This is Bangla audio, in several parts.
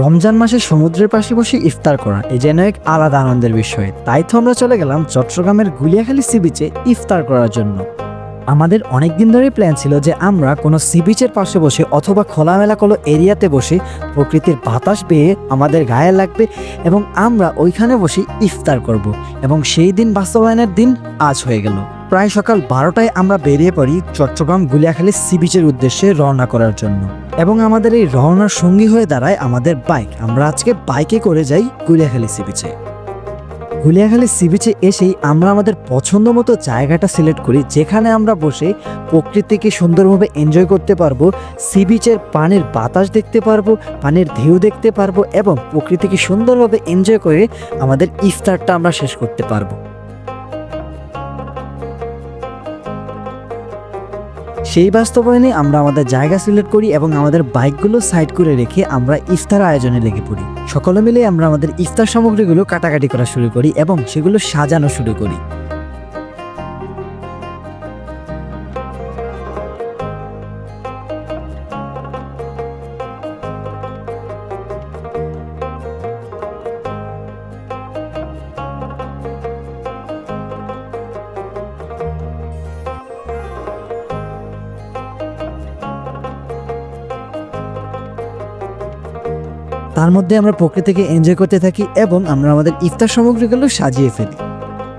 রমজান মাসে সমুদ্রের পাশে বসে ইফতার করা এই যেন এক আলাদা আনন্দের বিষয়। তাই তো আমরা চলে গেলাম চট্টগ্রামের গুলিয়াখালী সি বিচে ইফতার করার জন্য। আমাদের অনেক দিন ধরেই প্ল্যান ছিল যে আমরা কোনো সি বিচের পাশে বসে অথবা খোলামেলা কোনো এরিয়াতে বসে প্রকৃতির বাতাস পেয়ে আমাদের গায়ে লাগবে এবং আমরা ওইখানে বসে ইফতার করব। এবং সেই দিন বাস্তবায়নের দিন আজ হয়ে গেল। প্রায় সকাল বারোটায় আমরা বেরিয়ে পড়ি চট্টগ্রাম গুলিয়াখালী সি বিচের উদ্দেশ্যে রওনা করার জন্য। এবং আমাদের এই রওনার সঙ্গী হয়ে দাঁড়ায় আমাদের বাইক। আমরা আজকে বাইকে করে যাই গুলিয়াখালী সি বিচে। গুলিয়াখালী সি বিচে এসেই আমরা আমাদের পছন্দ মতো জায়গাটা সিলেক্ট করি, যেখানে আমরা বসে প্রকৃতিকে সুন্দরভাবে এনজয় করতে পারব, সি বিচের পানির বাতাস দেখতে পারব, পানির ঢেউ দেখতে পারব এবং প্রকৃতিকে সুন্দরভাবে এনজয় করে আমাদের ইফতারটা আমরা শেষ করতে পারব। সেই বাস্তবায়নে আমরা আমাদের জায়গা সিলেক্ট করি এবং আমাদের বাইকগুলো সাইড করে রেখে আমরা ইফতার আয়োজনে লেগে পড়ি। সকলে মিলে আমরা আমাদের ইফতার সামগ্রীগুলো কাটাকাটি করা শুরু করি এবং সেগুলো সাজানো শুরু করি। তার মধ্যে আমরা প্রকৃতিকে এনজয় করতে থাকি এবং আমরা আমাদের ইফতার সামগ্রীগুলো সাজিয়ে ফেলি।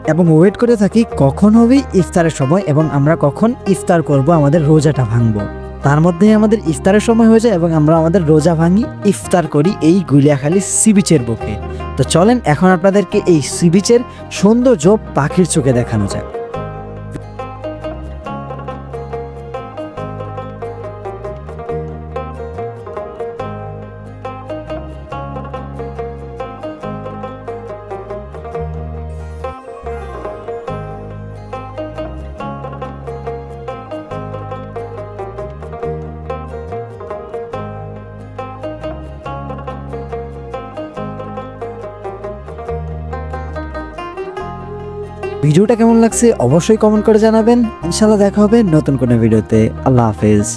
এবং ওয়েট করে থাকি কখন হবে ইফতারের সময় এবং আমরা কখন ইফতার করব, আমাদের রোজাটা ভাঙবো। তার মধ্যে আমাদের ইফতারের সময় হয়ে যায় এবং আমরা আমাদের রোজা ভাঙি, ইফতার করি এই গুলিয়াখালী সি বিচের বুকে। তো চলেন এখন আপনাদেরকে এই সি বিচের সৌন্দর্য পাখির চোখে দেখানো যায় ভিডিওটা কেমন লাগছে অবশ্যই কমেন্ট করে জানাবেন। ইনশাল্লাহ দেখা হবে নতুন কোনো ভিডিওতে। আল্লাহ হাফেজ।